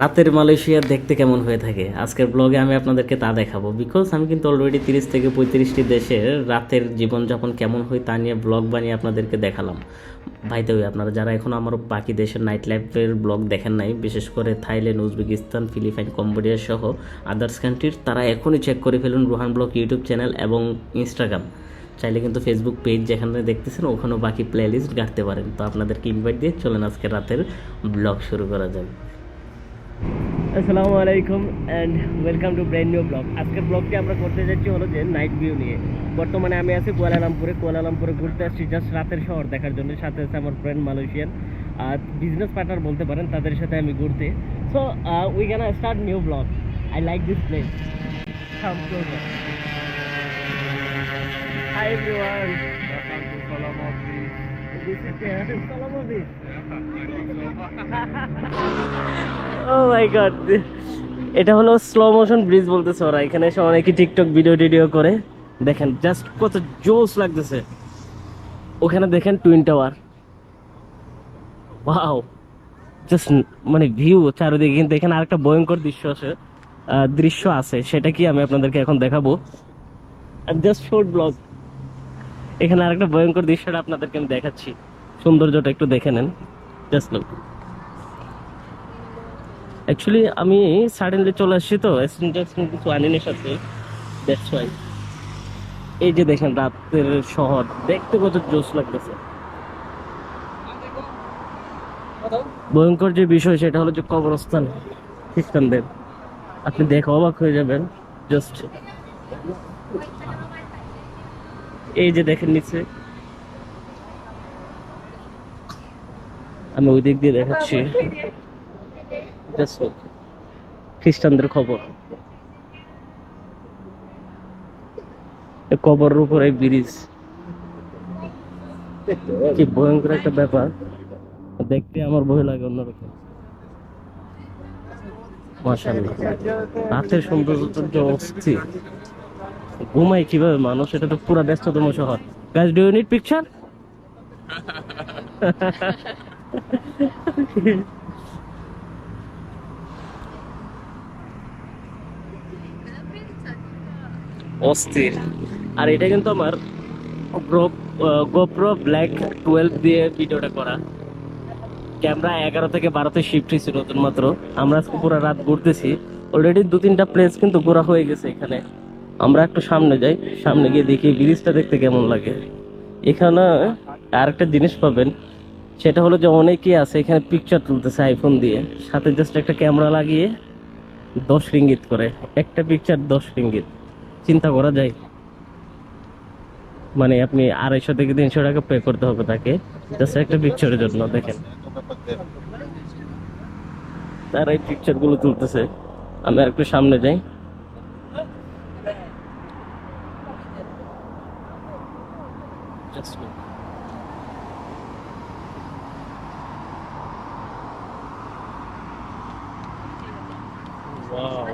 রাতের মালয়েশিয়া দেখতে কেমন হয়ে থাকে? আজকের ব্লগে আমি আপনাদেরকে তা দেখাবো। বিকজ আমি কিন্তু অলরেডি তিরিশ থেকে পঁয়ত্রিশটি দেশের রাতের জীবনযাপন কেমন হয় তা নিয়ে ব্লগ বানিয়ে আপনাদেরকে দেখালাম। ভাইতে ওই আপনারা যারা এখন আমার বাকি দেশের নাইট লাইফের ব্লগ দেখেন নাই, বিশেষ করে থাইল্যান্ড, উজবেকিস্তান, ফিলিপাইন, কম্বোডিয়া সহ আদার্স কান্ট্রির তারা এখনই চেক করে ফেলুন রুহান ব্লগ ইউটিউব চ্যানেল এবং ইনস্টাগ্রাম চাইলে কিন্তু ফেসবুক পেজ যেখানে দেখতেছেন, ওখানেও বাকি প্লে লিস্ট ঘাটতে পারেন। তো আপনাদেরকে ইনভাইট দিয়ে চলেন আজকে রাতের ব্লগ শুরু করা যাবে আসসালামু আলাইকুম and welcome to brand new blog আজকের ব্লগটি আমরা করতে যাচ্ছি হলো যে নাইট ভিউ নিয়ে। বর্তমানে আমি আছি কুয়ালালামপুরে। কুয়ালালামপুরে ঘুরতে আসছি জাস্ট রাতের শহর দেখার জন্য। সাথে আছে আমার ফ্রেন্ড মালয়েশিয়ান। আর বিজনেস পার্টনার বলতে পারেন, তাদের সাথে আমি ঘুরতে। So we can start new blog I like this place hi. Oh God এটা হলো স্লো মোশন ব্রিজ বলতেছে ওরা। এখানে এসে অনেকে টিকটক ভিডিও টিডিও করে। দেখেন জাস্ট কত জোস লাগতেছে। ওখানে দেখেন টুইন টাওয়ার ওয়াও জাস্ট মানে ভিউ চারিদিকে। কিন্তু এখানে আরেকটা ভয়ঙ্কর দৃশ্য আছে। দৃশ্য আছে। সেটা কি আমি আপনাদেরকে এখন দেখাবো। জাস্ট শর্ট ব্লগ এখানে আরেকটা ভয়ঙ্কর দৃশ্যটা আপনাদেরকে আমি দেখাচ্ছি। সৌন্দর্যটা একটু দেখে নেন। জাস্ট লুক অ্যাকচুয়ালি আমি সাডেনলি চলে আসছি তো কিছু আনিনি সাথে এই যে দেখেন, রাতের শহর, দেখতে কত জোস লাগতেছে। ভয়ঙ্কর যে বিষয় সেটা হলো যে কবরস্থান, খ্রিস্টানদের। আপনি দেখে অবাক হয়ে যাবেন জাস্ট এই যে দেখেন নিচে। আমি ওই দিক দিয়ে দেখাচ্ছি। খ্রিস্টানদের খবর কবরের উপর ব্রিজ। কি ভয়ঙ্কর একটা ব্যাপার। দেখতে আমার ভয় লাগে অন্যরকম। মাশাআল্লাহ। রাতের সৌন্দর্য অস্থির। ঘুমাই কীভাবে মানুষ? এটা তো পুরা ব্যস্ততম শহর। Guys do you need picture অস্থির। আর এটা কিন্তু আমার গোপ্রো ব্ল্যাক টুয়েলভ দিয়ে ভিডিওটা করা। ক্যামেরা এগারো থেকে বারোতে শিফট হয়েছে নতুন মাত্র। আমরা পুরো রাত ঘুরতেছি। অলরেডি দু তিনটা প্লেস কিন্তু ঘোরা হয়ে গেছে এখানে। আমরা একটু সামনে যাই, সামনে গিয়ে দেখি ব্রিজটা দেখতে কেমন লাগে। এখানে আরেকটা জিনিস পাবেন, সেটা হলো যে অনেকেই আছে, এখানে পিকচার তুলতেছে আইফোন দিয়ে। সাথে জাস্ট একটা ক্যামেরা লাগিয়ে দশ রিঙ্গিত করে। একটা পিকচার দশ রিঙ্গিত চিন্তা করা যায়। মানে আপনি আড়াইশো থেকে তিনশো টাকা পে করতে হবে তাকে জাস্ট একটা পিকচারের জন্য, দেখেন। তারা এই পিকচারগুলো তুলতেছে। আমি আর একটু সামনে যাই। Look. Wow.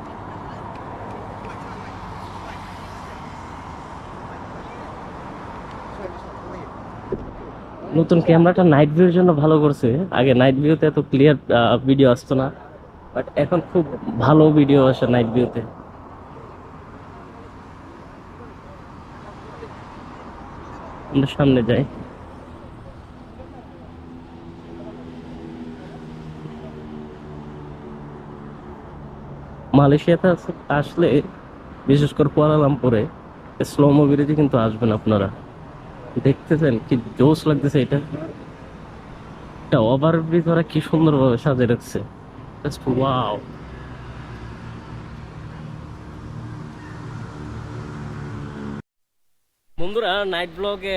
নতুন ক্যামেরাটা নাইট ভিউর জন্য ভালো করছে আগে নাইট ভিউতে এত ক্লিয়ার ভিডিও আসতো না বাট এখন খুব ভালো ভিডিও আসে নাইট ভিউতে আমরা সামনে যাই। মালয়েশিয়াতে আস- আসলে, বিশেষ করে কুয়ালালামপুরে স্লো মুভিতে কিন্তু আসবেন আপনারা। দেখতেছেন কি জোস লাগতেছে এটা। এটা ওভার ব্রিজ ওরা কি সুন্দরভাবে সাজিয়ে রাখছে। ওয়াও বন্ধুরা নাইট ব্লগে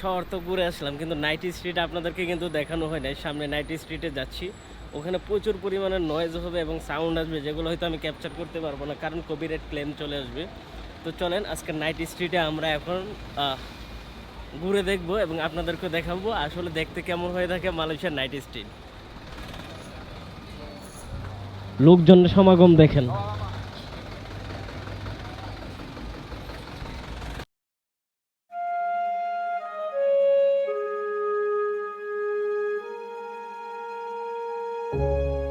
শহর তো ঘুরে আসলাম, কিন্তু নাইট স্ট্রিট আপনাদেরকে কিন্তু দেখানো হয় নাই। সামনে নাইট স্ট্রিটে যাচ্ছি। ওখানে প্রচুর পরিমাণে নয়েজ হবে এবং সাউন্ড আসবে, যেগুলো হয়তো আমি ক্যাপচার করতে পারব না, কারণ কপিরাইট ক্লেম চলে আসবে। তো চলেন, আজকে নাইট স্ট্রিটে আমরা এখন ঘুরে দেখব এবং আপনাদেরকে দেখাবো, আসলে দেখতে কেমন হয়ে থাকে মালয়েশিয়ার নাইট স্ট্রিট লোকজনের সমাগম দেখেন। Música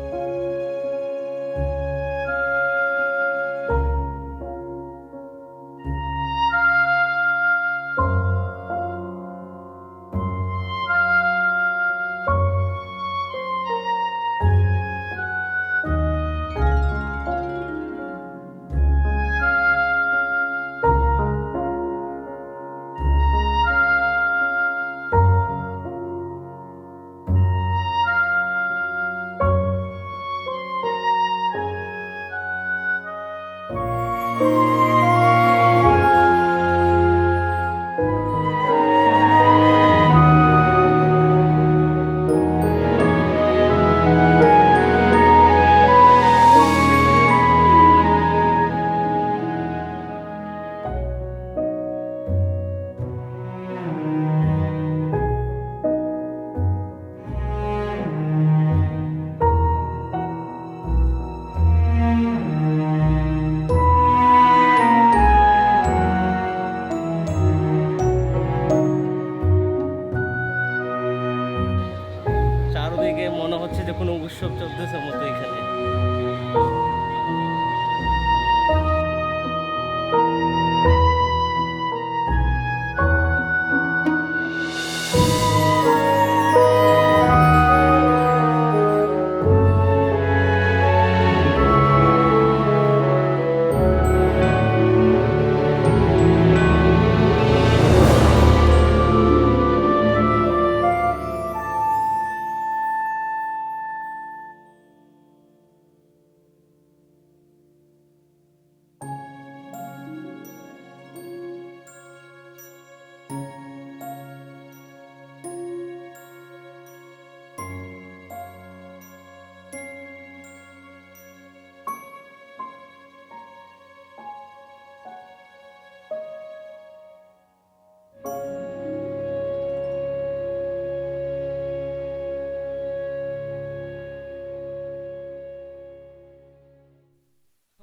চারদিকে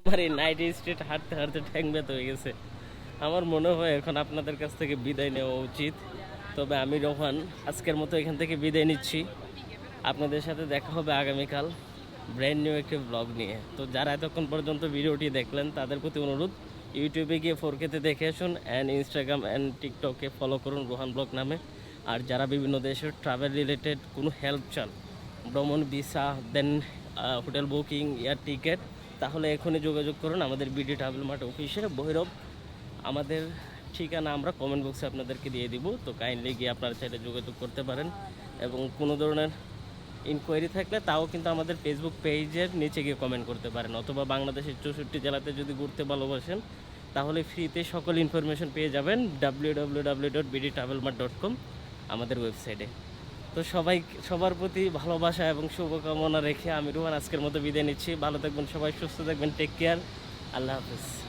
আমার এই নাইট স্ট্রিট হাঁটতে হাঁটতে ঠ্যাং ব্যথা হয়ে গেছে। আমার মনে হয় এখন আপনাদের কাছ থেকে বিদায় নেওয়া উচিত। তবে আমি রোহান, আজকের মতো এখান থেকে বিদায় নিচ্ছি। আপনাদের সাথে দেখা হবে আগামীকাল ব্র্যান্ড নিউ একটি ব্লগ নিয়ে। তো যারা এতক্ষণ পর্যন্ত ভিডিওটি দেখলেন, তাদের প্রতি অনুরোধ ইউটিউবে গিয়ে ফোর কেতে দেখে আসুন অ্যান্ড ইনস্টাগ্রাম অ্যান্ড টিকটকে ফলো করুন রোহান ব্লগ নামে। আর যারা বিভিন্ন দেশের ট্রাভেল রিলেটেড কোনো হেল্প চান, ভ্রমণ ভিসা দেন হোটেল বুকিং এয়ার টিকিট তাহলে এখনই যোগাযোগ করুন আমাদের বিডি ট্রাভেল মার্ট অফিসে ভৈরব। আমাদের ঠিকানা আমরা কমেন্ট বক্সে আপনাদেরকে দিয়ে দিব। তো কাইন্ডলি গিয়ে আপনারা চাইলে যোগাযোগ করতে পারেন এবং কোনো ধরনের ইনকোয়ারি থাকলে তাও কিন্তু আমাদের ফেসবুক পেজের নিচে গিয়ে কমেন্ট করতে পারেন। অথবা বাংলাদেশের চৌষট্টি জেলাতে যদি ঘুরতে ভালোবাসেন, তাহলে ফ্রিতে সকল ইনফরমেশন পেয়ে যাবেন। W W W dot BD travel mart dot com আমাদের ওয়েবসাইটে তো সবাই, সবার প্রতি ভালোবাসা এবং শুভকামনা রেখে আমি রুহান আজকের মতো বিদায় নিচ্ছি। ভালো থাকবেন সবাই, সুস্থ থাকবেন টেক কেয়ার আল্লাহ হাফিজ।